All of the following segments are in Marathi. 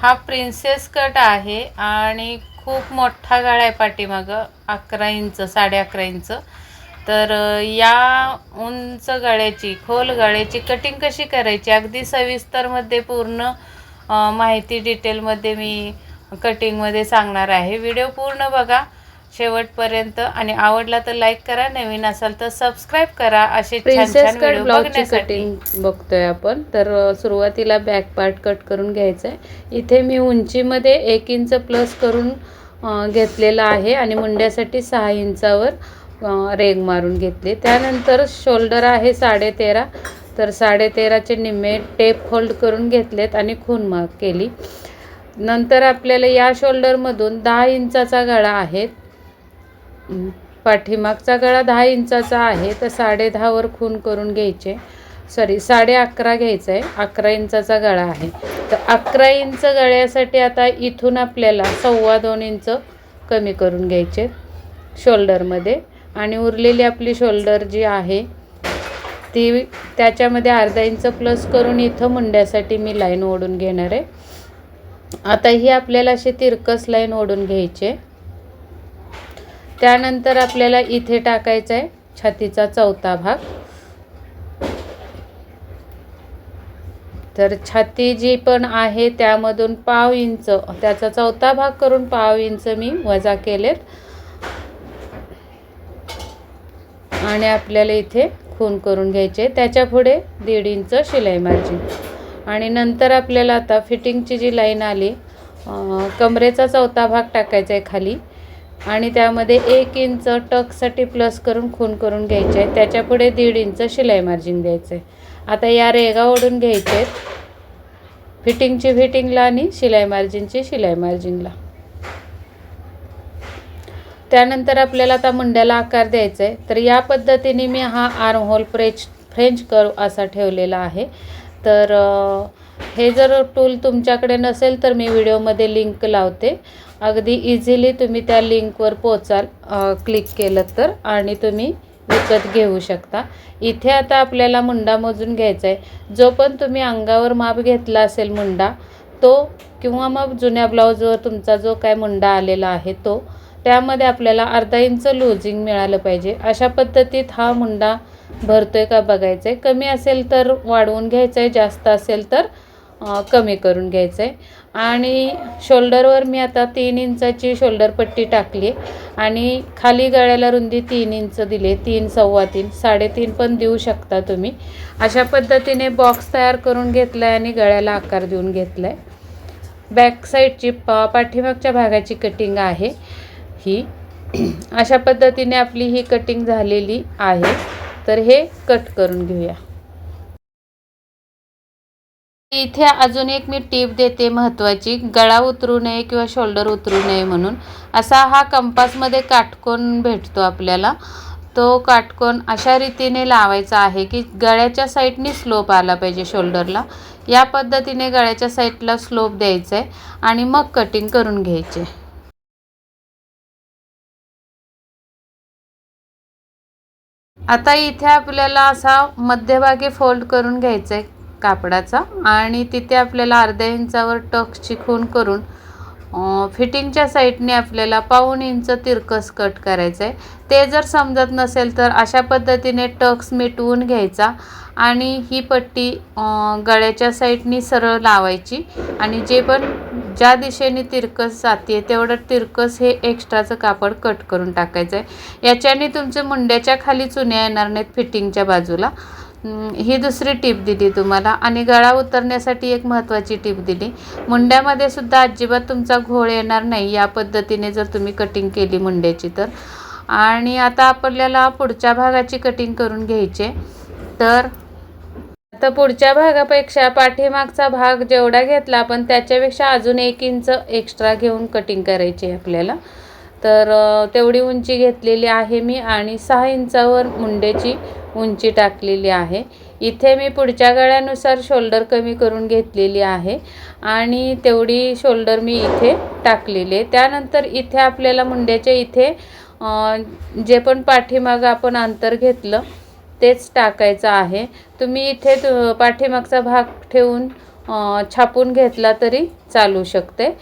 हा प्रिन्सेस कट आहे आणि खूप मोठा गळा आहे पाठीमागं अकरा इंच साडे अकरा इंच. तर या उंच गळ्याची खोल गळ्याची कटिंग कशी करायची? अगदी सविस्तरमध्ये पूर्ण माहिती डिटेलमध्ये मी कटिंगमध्ये सांगणार आहे. व्हिडिओ पूर्ण बघा. शेवटपर्यंत आणि आवडला तर लाईक करा नवीन असाल तर सबस्क्राईब करा. असे छान प्रिन्सेस छान कट व्हिडिओ बघण्यासाठी. कटिंग बघतोय आपण. तर सुरुवातीला बॅक पार्ट कट करून घ्यायचं आहे इथे मी उंचीमध्ये एक इंच प्लस करून घेतलेला आहे आणि मुंड्यासाठी सहा इंचावर रेग मारून घेतले. त्यानंतर शोल्डर आहे साडे तेरा तर साडे तेराचे निम्मे टेप होल्ड करून घेतलेत आणि खून मार्क केली. नंतर आपल्याला या शोल्डरमधून दहा इंचाचा गळा आहे. पाठीमागचा गळा दहा इंचाचा आहे तर साडे दहावर खून करून घ्यायचे. सॉरी साडे अकरा घ्यायचा आहे अकरा इंचाचा गळा आहे. तर अकरा इंच गळ्यासाठी आता इथून आपल्याला सव्वा दोन इंच कमी करून घ्यायचे शोल्डरमध्ये. आणि उरलेली आपली शोल्डर जी आहे ती त्याच्यामध्ये अर्धा इंच प्लस करून इथं मुंड्यासाठी मी लाईन ओढून घेणार आहे. आता ही आपल्याला अशी तिरकस लाईन ओढून घ्यायची आहे. त्यानंतर आपल्याला इथे टाकायचा आहे छातीचा चौथा भाग. तर छाती जी पण आहे त्यामधून पाव इंच त्याचा चौथा भाग करून पाव इंच मी वजा केलेत. आणि आपल्याला इथे खून करून घ्यायचे त्याच्या पुढे दीड इंच शिलाई मार्जिन. आणि नंतर आपल्याला आता फिटिंगची जी लाईन आली कमरेचा चौथा भाग टाकायचा आहे खाली. आणि त्यामध्ये एक इंच टकसाठी प्लस करून खून करून घ्यायचे. आहे त्याच्या पुढे दीड इंच शिलाई मार्जिन द्यायचं. आहे आता या रेगा ओढून घ्यायचे. आहेत फिटिंगची फिटिंगला आणि शिलाई मार्जिनची शिलाई मार्जिनला त्यानंतर आपल्याला आता मुंड्याला आकार द्यायचा. आहे तर या पद्धतीने मी हा arm hole French French curve असा ठेवलेला आहे. तर हे जर टूल तुमच्याकडे नसेल तर मी व्हिडिओमध्ये लिंक लावते. अगदी इझिली तुम्ही त्या लिंकवर पोचाल क्लिक केलं तर आणि तुम्ही विकत घेऊ शकता. इथे आता आपल्याला मुंडा मोजून घ्यायचा आहे जो पण तुम्ही अंगावर माप घेतला असेल मुंडा तो किंवा मग जुन्या ब्लाऊजवर तुमचा जो काय मुंडा आलेला आहे तो त्यामध्ये आपल्याला अर्धा इंच लूजिंग मिळालं पाहिजे. अशा पद्धतीत हा मुंडा भरतोय का बघायचा आहे कमी असेल तर वाढवून घ्यायचं आहे जास्त असेल तर कमी करून घ्यायचं आहे आणि शोल्डरवर मी आता तीन इंचाची शोल्डर पट्टी टाकली आहे. आणि खाली गळ्याला रुंदी तीन इंच दिले तीन सव्वा तीन साडेतीन पण देऊ शकता तुम्ही. अशा पद्धतीने बॉक्स तयार करून घेतला आहे आणि गळ्याला आकार देऊन घेतला आहे बॅक साईडची पा पाठीमागच्या भागाची कटिंग आहे ही. अशा पद्धतीने आपली ही कटिंग झालेली आहे. तर हे कट करून घेऊया. इथे अजून एक मी टीप देते महत्त्वाची गळा उतरू नये किंवा शोल्डर उतरू नये म्हणून. असा हा कंपासमध्ये काटकोन भेटतो आपल्याला. तो काटकोन अशा रीतीने लावायचा आहे की गळ्याच्या साईडने स्लोप आला पाहिजे शोल्डरला. या पद्धतीने गळ्याच्या साईडला स्लोप द्यायचा आहे आणि मग कटिंग करून घ्यायचे. आता इथे आपल्याला असा मध्यभागी फोल्ड करून घ्यायचा आहे कापडाचा आणि तिथे आपल्याला अर्ध्या इंचावर टक्सची खून करून फिटिंगच्या साईडने आपल्याला पाऊण इंच तिरकस कट करायचं आहे ते जर समजत नसेल तर अशा पद्धतीने टक्स मिटवून घ्यायचा आणि ही पट्टी गळ्याच्या साईडनी सरळ लावायची आणि जे पण ज्या दिशेने तिरकस जाते तेवढं तिरकस हे एक्स्ट्राचं कापड कट करून टाकायचं आहे याच्याने तुमच्या मुंड्याच्या खाली चुन्या येणार नाहीत फिटिंगच्या बाजूला. ही दुसरी टीप दिली तुम्हाला. आणि गळा उतरण्यासाठी एक महत्त्वाची टीप दिली. मुंड्यामध्ये सुद्धा अजिबात तुमचा घोळ येणार नाही या पद्धतीने जर तुम्ही कटिंग केली मुंड्याची तर. आणि आता आपल्याला पुढच्या भागाची कटिंग करून घ्यायची. तर आता पुढच्या भागापेक्षा पाठीमागचा भाग जेवढा घेतला आपण त्याच्यापेक्षा अजून एक इंच एक्स्ट्रा घेऊन कटिंग करायची आहे आपल्याला. तर तेवढी उंची घेतलेली आहे मी आणि सहा इंचावर मुंड्याची उंची टाकलेली आहे. इथे मी पुढच्या गळ्यानुसार शोल्डर कमी करून घेतलेली आहे आणि तेवढी शोल्डर मी इथे टाकलेली आहे. त्यानंतर इथे आपल्याला मुंड्याच्या इथे जे पण पाठीमागं आपण अंतर घेतलं तेच टाकायचं आहे. तुम्ही इथे तु- पाठीमागचा भाग ठेवून छापून घेतला तरी चालू शकते.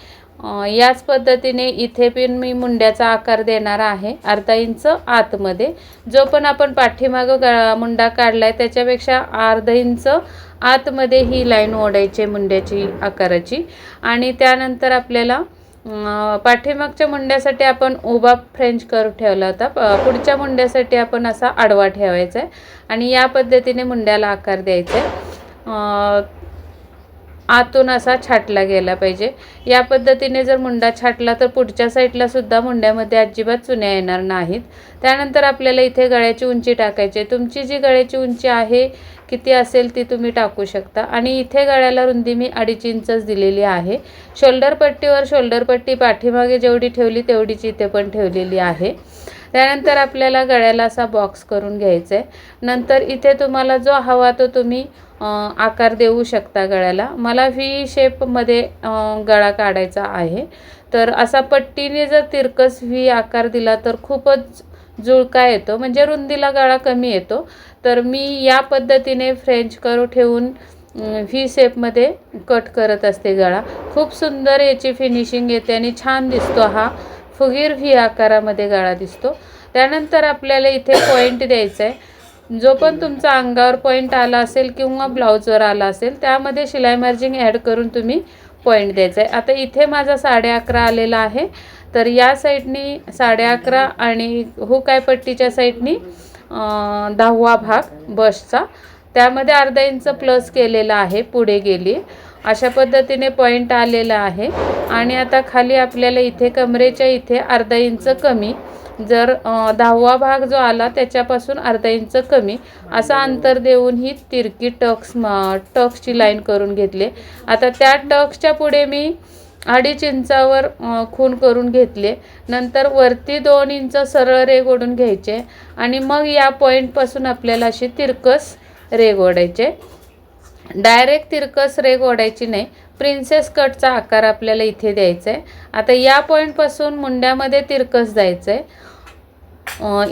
याच पद्धतीने इथे पण मी मुंड्याचा आकार देणार आहे अर्धा इंच आतमध्ये. जो पण आपण पाठीमागं गा मुंडा काढला आहे त्याच्यापेक्षा अर्धा इंच आतमध्ये ही लाईन ओढायची आहे मुंड्याची आकाराची. आणि त्यानंतर आपल्याला पाठीमागच्या मुंड्यासाठी आपण उभा फ्रेंच कर्व ठेवला होता. पुढच्या मुंड्यासाठी आपण असा आडवा ठेवायचा आहे. आणि या पद्धतीने मुंड्याला आकार द्यायचा आहे. आतून असा छाटला गेला पाहिजे. या पद्धतीने जर मुंडा छाटला तर पुढच्या साईडला सुद्धा मुंड्यामध्ये अजिबात चुन्या येणार नाहीत. त्यानंतर आपल्याला इथे गळ्याची उंची टाकायची आहे. तुमची जी गळ्याची उंची आहे किती असेल ती तुम्ही टाकू शकता. आणि इथे गळ्याला रुंदी मी अडीच इंचच दिलेली आहे. शोल्डर पट्टीवर शोल्डर पट्टी पाठीमागे जेवढी ठेवली तेवढीच इथे पण ठेवलेली आहे. त्यानंतर आपल्याला गळ्याला असा बॉक्स करून घ्यायचा आहे नंतर इथे तुम्हाला जो हवा तो तुम्ही आकार देऊ शकता गळ्याला. मला व्ही शेपमध्ये गळा काढायचा आहे. तर असा पट्टीने जर तिरकस व्ही आकार दिला तर खूपच जुळका येतो. म्हणजे रुंदीला गळा कमी येतो. तर मी या पद्धतीने फ्रेंच करू ठेवून व्ही शेपमध्ये कट करत असते गळा. खूप सुंदर याची फिनिशिंग येते आणि छान दिसतो हा. फुगीर व्ही आकारामध्ये गळा दिसतो. त्यानंतर आपल्याला इथे पॉईंट द्यायचा आहे जो पण तुमचा अंगावर पॉईंट आला असेल किंवा ब्लाऊजवर आला असेल त्यामध्ये शिलाई मार्जिंग ॲड करून तुम्ही पॉईंट द्यायचा आहे आता इथे माझा साडे अकरा आलेला आहे. तर या साईडनी साडे अकरा आणि हुकाय पट्टीच्या साईडनी दहावा भाग बसचा त्यामध्ये अर्धा इंच प्लस केलेला आहे पुढे गेली. अशा पद्धतीने पॉईंट आलेला आहे. आणि आता खाली आपल्याला इथे कमरेच्या इथे अर्धा इंच कमी. जर दहावा भाग जो आला त्याच्यापासून अर्धा इंच कमी. असा अंतर देऊन ही तिरकी टक्स म- टक्सची लाईन करून घेतली. आता त्या टक्सच्या पुढे मी अडीच इंचावर खून करून घेतले. नंतर वरती दोन इंच सरळ रेग ओढून घ्यायचे. आणि मग या पॉईंटपासून आपल्याला अशी तिरकस रेग ओढायचे. डायरेक्ट तिरकस रेग ओढायची नाही. प्रिन्सेस कटचा आकार आपल्याला इथे द्यायचा आहे आता या पॉईंटपासून मुंड्यामध्ये तिरकस जायचं आहे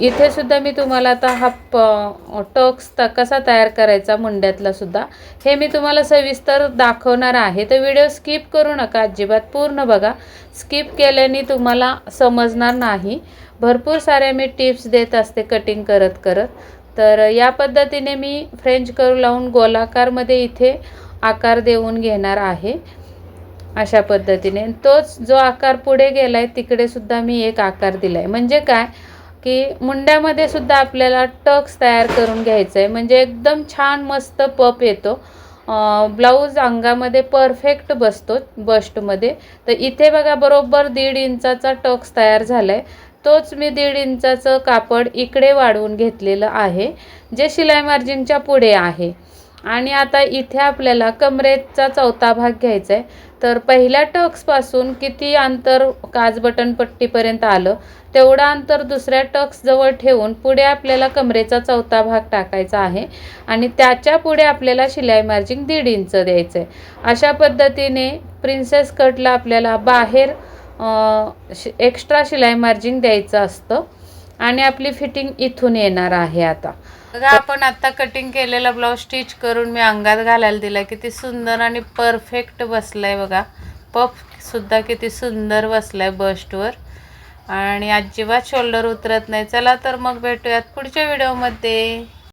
इथे सुद्धा मी तुम्हाला आता हा प टक्स त कसा तयार करायचा मुंड्यातला सुद्धा हे मी तुम्हाला सविस्तर दाखवणार आहे. तर व्हिडिओ स्किप करू नका अजिबात पूर्ण बघा. स्किप केल्याने तुम्हाला समजणार नाही. भरपूर साऱ्या मी टिप्स देत असते कटिंग करत करत तर या पद्धतीने मी फ्रेंच करू लावून गोलाकारमध्ये इथे आकार देऊन घेणार आहे. अशा पद्धतीने. तोच जो आकार पुढे गेला आहे तिकडे सुद्धा मी एक आकार दिला आहे म्हणजे काय? की मुंड्यामध्ये सुद्धा आपल्याला टक्स तयार करून घ्यायचं आहे म्हणजे एकदम छान मस्त पप येतो. ब्लाऊज अंगामध्ये परफेक्ट बसतो बस्टमध्ये. तर इथे बघा बरोबर दीड इंचाचा टक्स तयार झाला आहे तोच मी दीड इंचाचं कापड इकडे वाढवून घेतलेलं आहे जे शिलाई मार्जिनच्या पुढे आहे. आणि आता इथे आपल्याला कमरेचा चौथा भाग घ्यायचा आहे तर पहिल्या टक्सपासून किती अंतर काज बटन पट्टीपर्यंत आलं तेवढं अंतर दुसऱ्या टक्सजवळ ठेवून पुढे आपल्याला कमरेचा चौथा भाग टाकायचा आहे. आणि त्याच्या पुढे आपल्याला शिलाई मार्जिन दीड इंच द्यायचं आहे अशा पद्धतीने प्रिन्सेस कटला आपल्याला बाहेर शि एक्स्ट्रा शिलाई मार्जिन द्यायचं असतं. आणि आपली फिटिंग इथून येणार आहे आता. बघा आपण आता कटिंग केलेला ब्लाऊज स्टिच करून मी अंगात घालायला दिला किती सुंदर आणि परफेक्ट बसलाय बघा. पफ सुद्धा किती सुंदर बसलाय बस्टवर आणि अजिबात शोल्डर उतरत नाही. चला तर मग भेटूयात पुढच्या व्हिडिओमध्ये